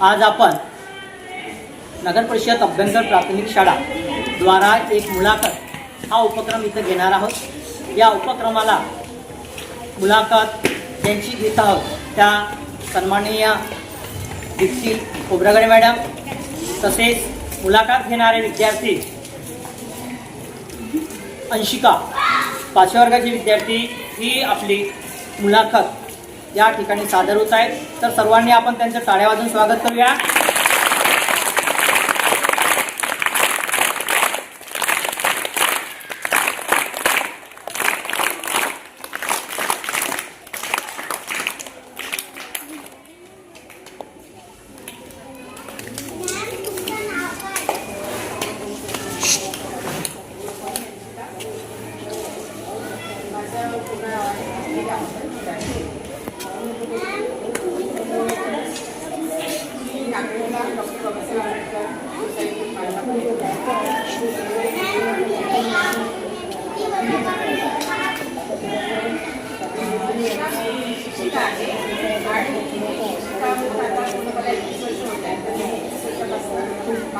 आज आपण नगर परिषद अभ्यंकर प्राथमिक शाळा द्वारा एक मुलाखत हा उपक्रम इथं घेणार आहोत. या उपक्रमाला मुलाखत ज्यांची घेत आहोत त्या सन्माननीय दीप्ती खोब्रागडे मॅडम तसेच मुलाखत घेणारे विद्यार्थी अंशिका पाचव्या वर्गाचे विद्यार्थी ही आपली मुलाखत या ठिकाणी सादर होत आहेत. तर सर्वांनी आपण त्यांचं टाळ्या वाजून स्वागत करूया.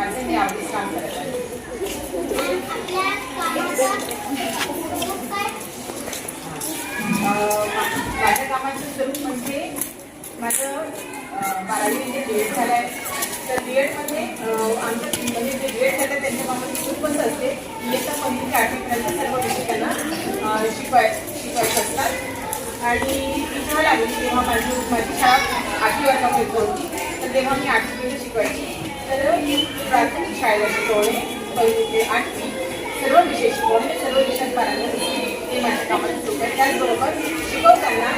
वर्षापासून माझे आवडीच काम करत आहे माझ्या कामाचं स्वरूप म्हणजे माझं बारावी म्हणजे बी एड झालं आहे तर बी एडमध्ये आमचं म्हणजे जे बी एड झालं त्यांच्या कामाची खूपच असते इयत्ता पहिली आठवीपर्यंत सर्व विषय त्यांना शिकवाय शिकवायचं असतात आणि ती जेव्हा लागली तेव्हा माझी माझी शाळा आठवी वर्गापर्यंत होती तर तेव्हा मी आठवीपर्यंत शिकवायची. प्राथमिक शाळेचे शिकवणे पहिली ते आठवी सर्व विशेष शिकवणे सर्व विषयात पारंगत हे माझ्या कामात त्याचबरोबर शिकवताना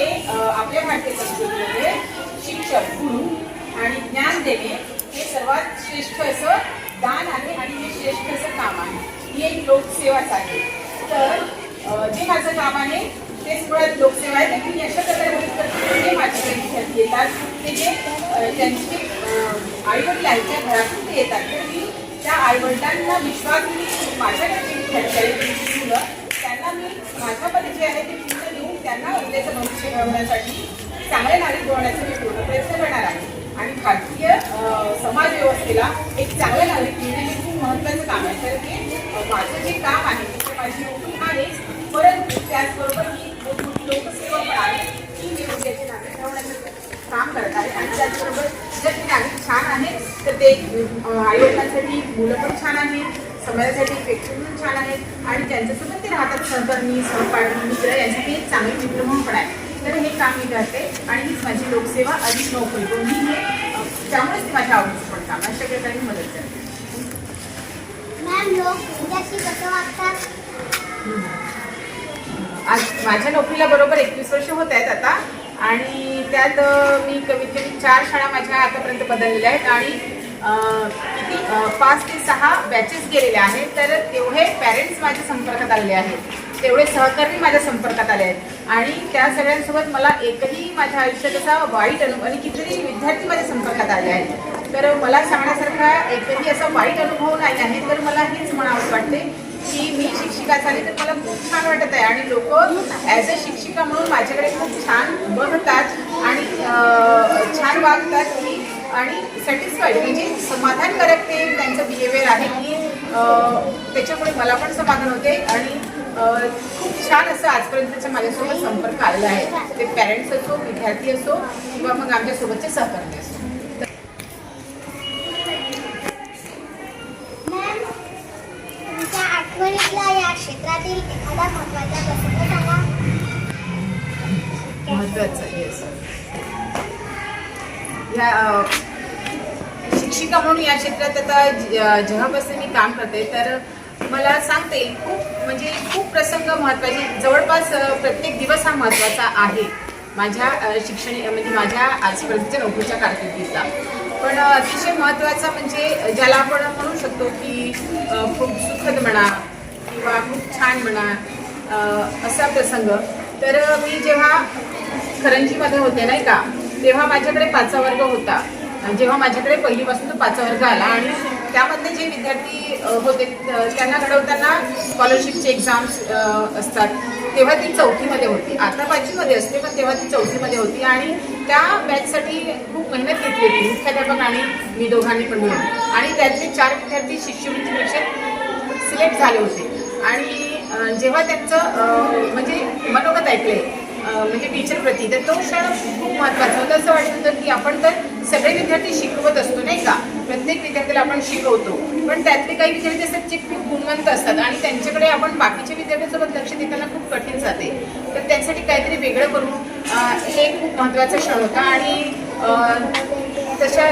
ते आपल्या भारतीय संस्कृतीमध्ये शिक्षक गुरु आणि ज्ञान देणे हे सर्वात श्रेष्ठ असं दान आहे आणि हे श्रेष्ठ असं काम आहे. ही एक लोकसेवाच आहे तर जे माझं काम आहे तेच मुळात लोकसेवा आहे. आणि मी अशा प्रकारे बघितलं करते जे माझ्याकडे विद्यार्थी येतात ते जे त्यांचे आई वडील आहेत त्या घरातून ते येतात तर मी त्या आईवडिलांना विश्वास मी माझ्याकडे विद्यार्थी आहेत मुलं त्यांना मी माझा परिचय आहे ते त्यांना उद्याचं भविष्य घडवण्यासाठी चांगले नागरिक बनवण्याचा मी पूर्ण प्रयत्न करणार आहे. आणि भारतीय समाज व्यवस्थेला एक चांगले नागरिक मिळणे हे खूप महत्त्वाचं काम आहे. तर ते माझं जे काम आहे ते माझी नोकरी आहे परंतु त्याचबरोबर मी मोठमोठी लोकसेवा पण आहे. की मी उद्याचे नागरिक घडवण्याचं काम करत आहे आणि त्याचबरोबर जर ते नागरिक छान आहे तर ते आईवडिलांसाठी मुलं पण छान आहेत समाजासाठी व्यक्ती पण छान आहेत आणि त्यांच्यासोबत ते राहतात. सहकर्मी सहपाठी मित्र यांसाठी एक चांगले मित्र म्हणून पण आहे तर हे काम मी करते आणि हीच माझी लोकसेवा अधिक नोकरी. दोन्ही हे त्यामुळेच ते माझ्या आवडीचं पण काम अशा प्रकारे मदत करते. मॅम लोक तुमच्याशी कसं वागतात? आज माझ्या नोकरीला बरोबर एकवीस वर्ष होत आहेत आता. आणि त्यात मी कमीत कमी चार शाळा माझ्या आतापर्यंत बदललेल्या आहेत. आणि किती पाच ते सहा बॅचेस गेलेल्या आहेत. तर तेवढे पॅरेंट्स माझ्या संपर्कात आलेले आहेत. तेवढे सहकारी माझ्या संपर्कात आले आहेत. आणि त्या सगळ्यांसोबत मला एकही माझ्या आयुष्यात असा वाईट अनुभव आणि कितीतरी विद्यार्थी माझ्या संपर्कात आले आहेत. तर मला सांगण्यासारखा एकही असा वाईट अनुभव नाही आहे. तर मला हेच म्हणावं वाटते की मी शिक्षिका झाली तर मला खूप छान वाटत आहे. आणि लोक ॲज अ शिक्षिका म्हणून माझ्याकडे खूप छान बघतात आणि छान वागतात. की आणि सॅटिस्फाईड म्हणजे समाधानकारक ते त्यांचं बिहेवियर आहे. की त्याच्यामुळे मला पण समाधान होते आणि खूप छान असं आजपर्यंतचा माझ्यासोबत संपर्क आलेला आहे. ते पॅरेंट्स असो विद्यार्थी असो किंवा मग आमच्यासोबतचे सहकर्मी असो. या क्षेत्रातील एखादा महत्त्वाचा प्रसंग सांगा. महत्वाचं येस ह्या शिक्षिका म्हणून या क्षेत्रात आता ज- जेव्हापासून मी काम करते तर मला सांगता येईल खूप म्हणजे खूप प्रसंग महत्त्वाचे जवळपास प्रत्येक दिवस हा महत्त्वाचा आहे माझ्या शिक्षण म्हणजे माझ्या आजपर्यंतच्या नोकरीच्या कारकिर्दीतला पण अतिशय महत्त्वाचा म्हणजे ज्याला आपण म्हणू शकतो की खूप सुखद म्हणा किंवा खूप छान म्हणा असा प्रसंग. तर मी जेव्हा करंजीमध्ये होते नाही का तेव्हा माझ्याकडे पाचवा वर्ग होता. आणि जेव्हा माझ्याकडे पहिलीपासून तो पाचवा वर्ग आला. आणि त्यामधले जे विद्यार्थी होते त्यांना घडवताना स्कॉलरशिपचे एक्झाम्स असतात. तेव्हा ती चौथीमध्ये होती. आता पाचवीमध्ये असते पण तेव्हा ती चौथीमध्ये होती. आणि त्या बॅचसाठी खूप मेहनत घेतली होती. मुख्याध्यापक आणि मी दोघांनी पण मिळून. आणि त्यातले चार विद्यार्थी शिष्यवृत्ती परीक्षेत सिलेक्ट झाले होते. आणि जेव्हा त्यांचं म्हणजे मनोगत ऐकले म्हणजे टीचर प्रती. तर तो क्षण खूप महत्त्वाचा होता. असं वाटत होतं की आपण तर सगळे विद्यार्थी शिकवत असतो नाही का? प्रत्येक विद्यार्थ्याला आपण शिकवतो. पण त्यातले काही विद्यार्थी असतात जे खूप गुणवंत असतात आणि त्यांच्याकडे आपण बाकीच्या विद्यार्थ्यांसोबत लक्ष देताना खूप कठीण जाते. तर त्यासाठी काहीतरी वेगळं करून हे खूप महत्त्वाचा क्षण होता. आणि तशा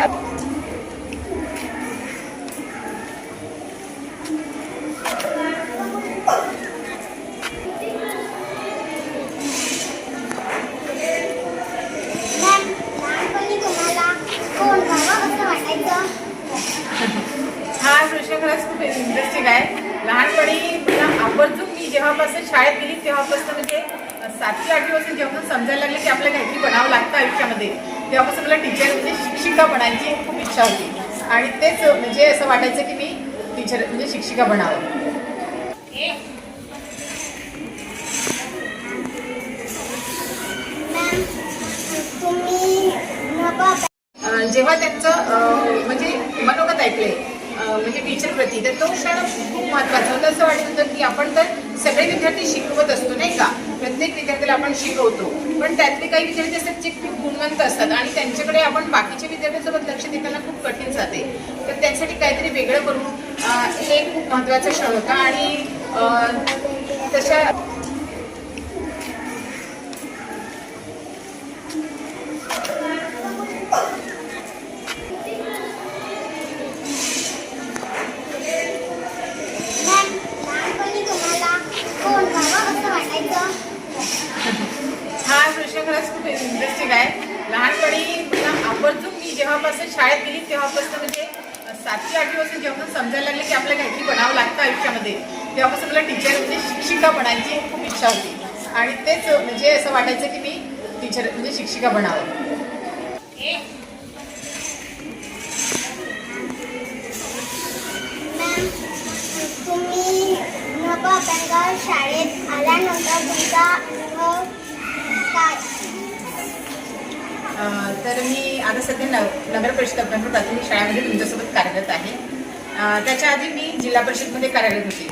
हा प्रश्न खरंच खूप इंटरेस्टिंग आहे. लहानपणी मला आवर्जून मी जेव्हापासून शाळेत गेली तेव्हापासून म्हणजे सातवी आठवीपासून जेव्हा समजायला लागले की आपल्याला काहीतरी बनावं लागतं आयुष्यामध्ये तेव्हापासून मला टीचर म्हणजे शिक्षिका बनायची खूप इच्छा होती. आणि तेच म्हणजे असं वाटायचं की मी टीचर म्हणजे शिक्षिका बनावं. जेव्हा त्यांचं अं, म्हणजे मनोगत ऐकले अं, म्हणजे टीचर प्रती. तर तो क्षण खूप महत्त्वाचा होता. असं वाटत होतं की आपण तर सगळे विद्यार्थी शिकवत असतो नाही का? प्रत्येक विद्यार्थ्याला आपण शिकवतो. पण त्यातले काही विद्यार्थी असतात जे खूप गुणवंत असतात आणि त्यांच्याकडे आपण बाकीच्या विद्यार्थ्यांसोबत लक्ष देताना खूप कठीण जाते. तर त्यांच्यासाठी काहीतरी वेगळं करून हे खूप महत्त्वाचा क्षण होता. आणि तशा मॅम लहानपणी तुम्हाला कोण व्हावं असं वाटायचं हा प्रश्न खरंच खूप इंटरेस्टिंग आहे लहानपणी मला आवर्जून मी जेव्हापासून शाळेत गेली तेव्हापासून म्हणजे सातवी आठवीपासून जेव्हा समजायला लागले की आपल्याला काहीतरी बनावं लागतं आयुष्यामध्ये तेव्हापासून मला टीचर म्हणजे शिक्षिका बनायची खूप इच्छा होती. आणि तेच म्हणजे असं वाटायचं की मी टीचर म्हणजे शिक्षिका बनावं. तुम्ही शाळेत आल्यानंतर तुमचा अनुभव काय? तर मी आता सध्या न नगर परिषद अभ्यंकर प्राथमिक शाळेमध्ये तुमच्यासोबत कार्यरत आहे. त्याच्या आधी मी जिल्हा परिषदमध्ये कार्यरत होते.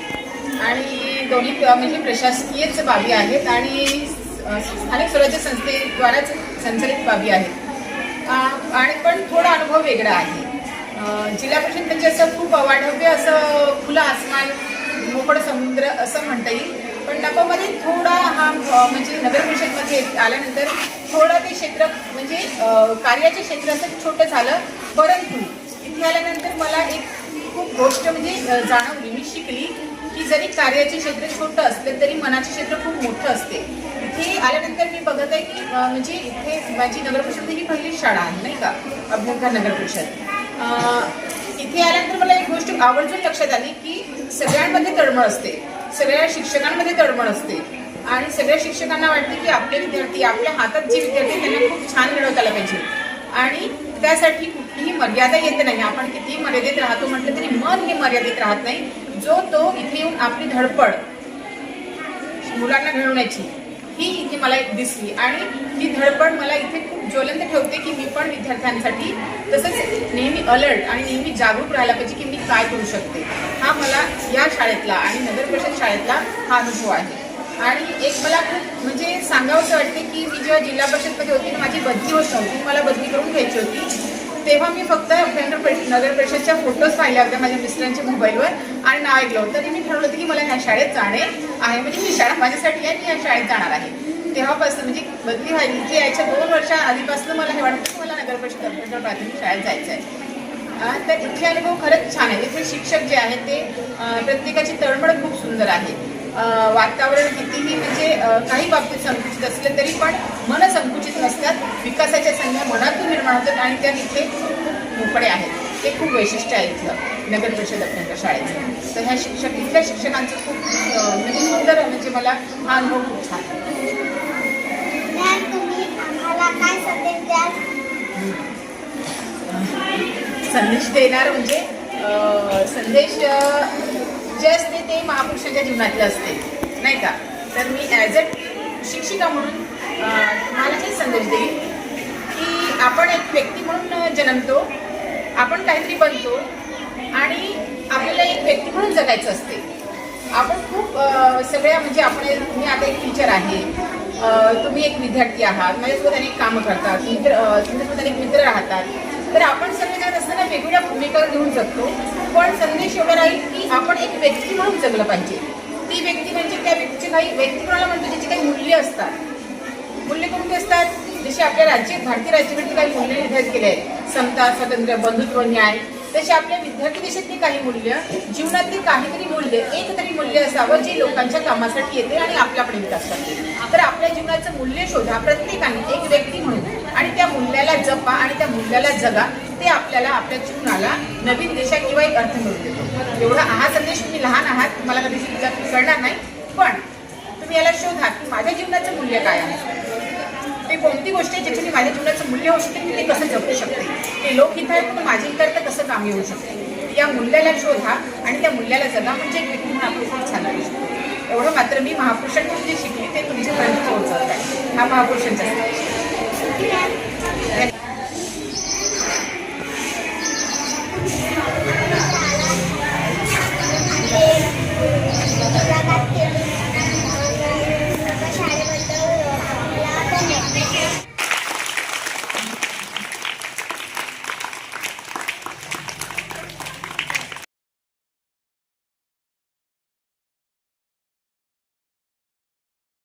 आणि दोन्ही म्हणजे प्रशासकीयच बाबी आहेत आणि स्थानिक स्वराज्य संस्थेद्वाराच संचलित बाबी आहेत. आणि पण थोडा अनुभव वेगळा आहे. जिल्हा परिषद म्हणजे असं खूप वाढव्य असं खुलं आसमान मोकळं समुद्र असं म्हणता येईल. पण नपामध्ये थोडा हा म्हणजे नगर परिषदमध्ये आल्यानंतर थोडं ते क्षेत्र म्हणजे कार्याचे क्षेत्र असं छोटं झालं. परंतु इथे आल्यानंतर मला एक खूप गोष्ट म्हणजे जाणवली. मी शिकली की जरी कार्याचे क्षेत्र छोटं असले तरी मनाचे क्षेत्र खूप मोठं असते. इथे आल्यानंतर मी बघत आहे की म्हणजे इथे माझी नगर परिषद ही पहिली शाळा आहे नाही का? अभ्यंकर नगर परिषद. इथे आल्यानंतर मला एक गोष्ट आवर्जून लक्षात आली की सगळ्यांमध्ये तळमळ असते. सगळ्या शिक्षकांमध्ये तळमळ असते. आणि सगळ्या शिक्षकांना वाटते की आपले विद्यार्थी आपल्या हातात जे विद्यार्थी त्यांना खूप छान घडवता पाहिजे. आणि त्यासाठी कुठलीही मर्यादा येत नाही. आपण कितीही मर्यादित राहतो म्हटलं तरी मन हे मर्यादित राहत नाही. जो तो इथे येऊन आपली धडपड मुलांना घडवण्याची ही इथे मला एक दिसली. आणि ही धडपड मला इथे खूप ज्वलंत ठेवते की मी पण विद्यार्थ्यांसाठी तसंच नेहमी अलर्ट आणि नेहमी जागरूक राहायला पाहिजे की मी काय करू शकते. हा मला या शाळेतला आणि नगर परिषद शाळेतला हा अनुभव आहे. आणि एक मला खूप म्हणजे सांगावंसं वाटते की मी जेव्हा जिल्हा परिषदमध्ये होती ना माझी बदली होत नव्हती. मला बदली करून घ्यायची होती. तेव्हा मी फक्त अभ्यंकर नगर परिषदच्या फोटोज पाहिल्या होत्या माझ्या मिस्टरांच्या मोबाईलवर आणि नाव ऐकलं होतं. तरी मी ठरवलं होतं की मला ह्या शाळेत जाणे आहे. म्हणजे ही शाळा माझ्यासाठी आहे मी या शाळेत जाणार आहे. तेव्हापासून म्हणजे बदली व्हायची इथे म्हणजे यायच्या दोन वर्षा आधीपासून मला हे वाटतं की मला नगर परिषद अभ्यंकर प्राथमिक शाळेत जायचं आहे तर इथले अनुभव खरंच छान आहे इथले शिक्षक जे आहेत ते प्रत्येकाची तळमळ खूप सुंदर आहे. वातावरण कितीही म्हणजे काही बाबतीत संकुचित असले तरी पण मन संकुचित नसतात. विकासाच्या संख्या मनातून निर्माण होतात आणि त्या तिथे खूप मोकळे आहेत. ते खूप वैशिष्ट्य आहे इथलं नगर परिषद आपल्या शाळेचं. तर ह्या शिक्षक इथल्या शिक्षकांचं खूप म्हणजे सुंदर म्हणजे मला हा अनुभव खूप छान संदेश देणार म्हणजे संदेश जे असते ते महापुरुषांच्या जीवनातले असते नाही का? तर मी ॲज अ शिक्षिका म्हणून तुम्हाला हे संदेश देईन की आपण एक व्यक्ती म्हणून जन्मतो आपण काहीतरी बनतो आणि आपल्याला एक व्यक्ती म्हणून जगायचं असते. आपण खूप सगळ्या म्हणजे आपण मी आता एक टीचर आहे. तुम्ही एक विद्यार्थी आहात माझ्यासोबत अनेक कामं करतात मित्र तुमच्यासोबत अनेक मित्र राहतात. तर आपण सगळे जण असताना वेगवेगळ्या भूमिका घेऊन जगतो. पण संदेश एवढा राहील की आपण एक व्यक्ती म्हणून जगलं पाहिजे. ती व्यक्ती म्हणजे त्या व्यक्तीचे काही व्यक्ती कोणाला म्हणतो ज्याची काही मूल्य असतात. मूल्य कोणते असतात? जसे आपल्या राज्य भारतीय राज्यघटनेत काही मूल्य निर्धारित केले आहेत. समता स्वातंत्र्य बंधुत्व न्याय. तसे आपल्या विद्यार्थी देशातली काही मूल्य जीवनातली काहीतरी मूल्य एक तरी मूल्य असावं जे लोकांच्या कामासाठी येते आणि आपल्याकडे विकास करते. तर आपल्या जीवनाचं मूल्य शोधा प्रत्येकाने एक व्यक्ती म्हणून. आणि त्या मूल्याला जपा आणि त्या मूल्याला जगा ते आपल्याला आपल्या जीवनाला नवीन दिशा किंवा एक अर्थ मिळून देतो. एवढा हा संदेश तुम्ही लहान आहात तुम्हाला कधी कळणार नाही. पण तुम्ही याला शोधा की माझ्या जीवनाचं मूल्य काय आहे? ते कोणती गोष्ट आहे ज्याच्याने माझ्या जीवनाचं मूल्य होऊ शकते? मी ते कसं जपू शकते? ते लोकहित आहेत पण माझ्या हितार्थ कसं कामी होऊ शकते? या मूल्याला शोधा आणि त्या मूल्याला जगा म्हणजे एक झाला म्हणून छान एवढं मात्र मी महापुरुषांकडून जे शिकली ते तुमच्यापर्यंत पोहोचवत आहे. हा महापुरुषांचा Thank you.